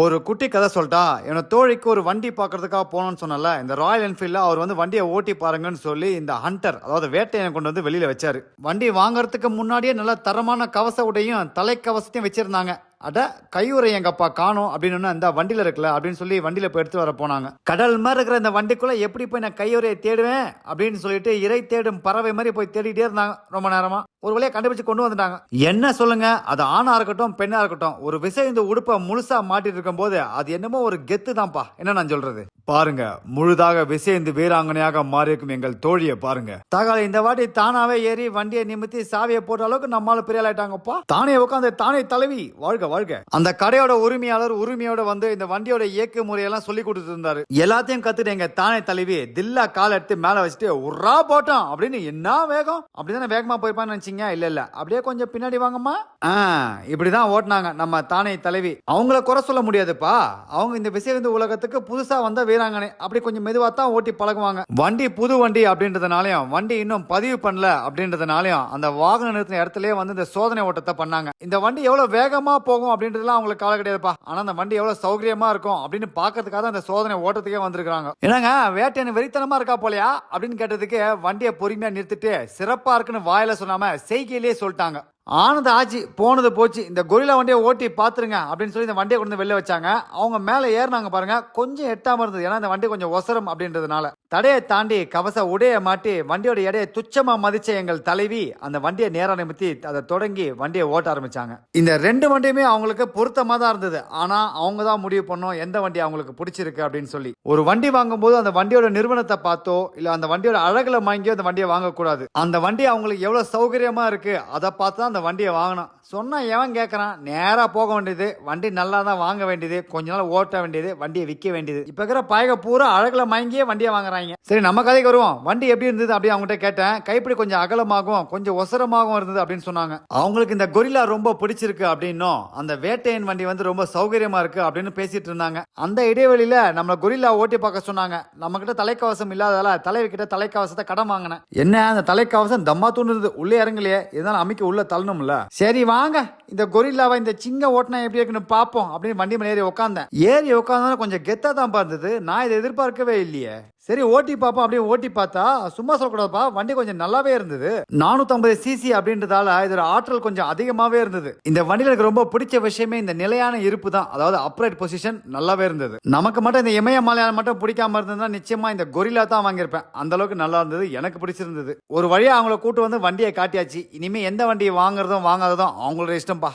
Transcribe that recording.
ஒரு குட்டி கதை சொல்லிட்டா என்னோட தோழிக்கு ஒரு வண்டி பார்க்கறதுக்காக போகணும்னு சொன்னல இந்த ராயல் என்ஃபீல்டில் அவர் வந்து வண்டியை ஓட்டி பாருங்கன்னு சொல்லி இந்த ஹண்டர் அதாவது வேட்டையை கொண்டு வந்து வெளியில் வச்சார். வண்டி வாங்குறதுக்கு முன்னாடியே நல்ல தரமான கவச உடையும் தலைக்கவசத்தையும் வச்சிருந்தாங்க. அட கையுறை எங்கப்பா காணும் அப்படின்னு இந்த வண்டியில் இருக்குல்ல அப்படின்னு சொல்லி வண்டியில் போய் எடுத்து வர போனாங்க. கடல் மாதிரி இருக்கிற இந்த வண்டிக்குள்ள எப்படி போய் நான் கையுறையை தேடுவேன்? அப்படின்னு சொல்லிட்டு இறை தேடும் பறவை மாதிரி போய் தேடிட்டே இருந்தாங்க ரொம்ப நேரமா. ஒரு வழியாக கண்டுபிடிச்சு கொண்டு வந்துட்டாங்க. என்ன சொல்லுங்க? அது ஆணா இருக்கட்டும் பெண்ணா இருக்கட்டும். ஒரு விசை இந்த உடுப்பை முழுசா மாட்டிட்டு இருக்கும் போது அது என்னமோ ஒரு கெத்து தான்ப்பா. என்ன நான் சொல்றது? பாருங்க முழுதாக விசைந்து வீராங்கனையாக மாறியிருக்கும் எங்கள் தோழியை பாருங்க. தகால இந்த வாட்டி தானாவே ஏறி வண்டியை நிமித்தி சாவியை போட்ட அளவுக்கு நம்மால பெரிய ஆளாயிட்டாங்கப்பா தானே உட்காந்து தானே தலைவி. வாழ்க வாழ்க. அந்த கடையோட உரிமையாளர் உரிமையோட வந்து இந்த வண்டியோட இயக்க முறையெல்லாம் சொல்லி கொடுத்துட்டு இருந்தாரு. எல்லாத்தையும் கத்துட்டு எங்க தானே தலைவி. தில்லா கால் எடுத்து மேல வச்சுட்டு உரா போட்டோம் அப்படின்னு என்ன வேகம்? அப்படிதானே வேகமா போயிருப்பான்னு நினைச்சீங்க? இல்ல இல்ல. அப்படியே கொஞ்சம் பின்னாடி வாங்கம்மா. ஆ, இப்படிதான் ஓட்டினாங்க நம்ம தானே தலைவி. அவங்கள குறை சொல்ல முடியாதுப்பா. அவங்க இந்த விசைவந்து உலகத்துக்கு புதுசா வந்த வீராங்கனை. அப்படி கொஞ்சம் மெதுவா தான் ஓட்டி பழகுவாங்க. வண்டி புது வண்டி அப்படின்றதுனாலயும் வண்டி இன்னும் பதிவு பண்ணல அப்படின்றதுனாலயும் அந்த வாகனம் நிறுத்தின இடத்துலயே வந்து இந்த சோதனை ஓட்டத்தை பண்ணாங்க. இந்த வண்டி எவ்வளவு வேகமா போகும் அப்படின்றதுலாம் அவங்களுக்கு கவலை கிடையாதுப்பா. ஆனா அந்த வண்டி எவ்வளவு சௌகரியமா இருக்கும் அப்படின்னு பாக்கிறதுக்காக தான் சோதனை ஓட்டத்துக்கே வந்திருக்காங்க என்னங்க வேட்டையன் வெறித்தனமா இருக்கா போலயா? அப்படின்னு கேட்டதுக்கு வண்டியை பொறுமையா நிறுத்திட்டு சிறப்பா இருக்குன்னு வாயில சொல்லாம செய்கையிலேயே சொல்லிட்டாங்க. ஆனது ஆச்சு போனது போச்சு. இந்த கொரிலா வண்டியை ஓட்டி பாத்துருங்க அப்படின்னு சொல்லி இந்த வண்டியை கொண்டு வந்து வெளில வச்சாங்க. அவங்க மேல ஏறினாங்க பாருங்க. கொஞ்சம் எட்டாம இருந்தது. ஏன்னா இந்த வண்டி கொஞ்சம் ஒசரம் அப்படின்றதுனால. தடையை தாண்டி கவச உடைய மாட்டி வண்டியோட எடையை துச்சமாக மதிச்ச எங்கள் தலைவி அந்த வண்டியை நேரம் நிமித்தி அதை தொடங்கி வண்டியை ஓட்ட ஆரம்பித்தாங்க இந்த ரெண்டு வண்டியுமே அவங்களுக்கு பொருத்தமாக தான் இருந்தது. ஆனால் அவங்க தான் முடிவு பண்ணோம் எந்த வண்டி அவங்களுக்கு பிடிச்சிருக்கு அப்படின்னு சொல்லி. ஒரு வண்டி வாங்கும்போது அந்த வண்டியோட நிறுவனத்தை பார்த்தோ இல்லை அந்த வண்டியோட அழகில் வாங்கியோ அந்த வண்டியை வாங்கக்கூடாது. அந்த வண்டி அவங்களுக்கு எவ்வளோ சௌகரியமாக இருக்குது அதை பார்த்து தான் அந்த வண்டியை வாங்கணும் சொன்னால் எவன் கேட்குறான் நேராக போக வேண்டியது வண்டி நல்லா தான் வாங்க வேண்டியது கொஞ்ச நாள் ஓட்ட வேண்டியது வண்டியை விற்க வேண்டியது. இப்போ இருக்கிற பயக பூரா அழகில் வாங்கியே வண்டியை வாங்குறாங்க சரி நம்ம கதைக்கு வருவோம். வண்டி எப்படி இருந்தது அப்படி அவங்ககிட்ட கேட்டேன். கைப்பிடி கொஞ்சம் அகலமாகவும் கொஞ்சம் ஒசரமாகவும் இருந்தது அப்படின்னு சொன்னாங்க. அவங்களுக்கு இந்த கொரில்லா ரொம்ப பிடிச்சிருக்கு அப்படின்னும் அந்த வேட்டையன் வண்டி வந்து ரொம்ப சௌகரியமா இருக்கு அப்படின்னு பேசிட்டு இருந்தாங்க. அந்த இடைவெளியில நம்மளை கொரில்லா ஓட்டி பார்க்க சொன்னாங்க. நம்ம கிட்ட தலைக்கவசம் இல்லாதால தலைவி கிட்ட தலைக்கவசத்தை கடன் வாங்கினேன். என்ன அந்த தலைக்கவசம் தம்மா தூண்டுது உள்ளே இறங்கலையே. இதனால அமைக்க உள்ள தள்ளணும்ல. சரி வாங்க. இந்த கொரில்லாவை இந்த சிங்க ஓட்டினா எப்படி இருக்குன்னு பார்ப்போம் அப்படின்னு வண்டி மேல ஏறி உட்காந்தேன் ஏறி உட்காந்தா கொஞ்சம் கெத்தா தான் பார்த்தது நான் இதை எதிர்பார்க்கவே இல்லையே. சரி ஓட்டி பார்ப்போம் அப்படியே ஓட்டி பார்த்தா சும்மா சொல்லக்கூடாதுப்பா வண்டி கொஞ்சம் நல்லாவே இருந்தது. நானூற்றம்பது சிசி அப்படின்றதால இதோட ஆற்றல் கொஞ்சம் அதிகமாகவே இருந்தது. இந்த வண்டியில் எனக்கு ரொம்ப பிடிச்ச விஷயமே இந்த நிலையான இருப்பு தான். அதாவது அப்ரைட் பொசிஷன் நல்லாவே இருந்தது. நமக்கு மட்டும் இந்த இமயமலையான் மட்டும் பிடிக்காம இருந்ததுன்னா நிச்சயமா இந்த கொரில்லா தான் வாங்கியிருப்பேன். அந்த அளவுக்கு நல்லா இருந்தது எனக்கு பிடிச்சிருந்தது. ஒரு வழியாக அவங்கள கூட்டு வந்து வண்டியை காட்டியாச்சு. இனிமேல் எந்த வண்டியை வாங்குறதும் வாங்காததும் அவங்களோட இஷ்டம்பா.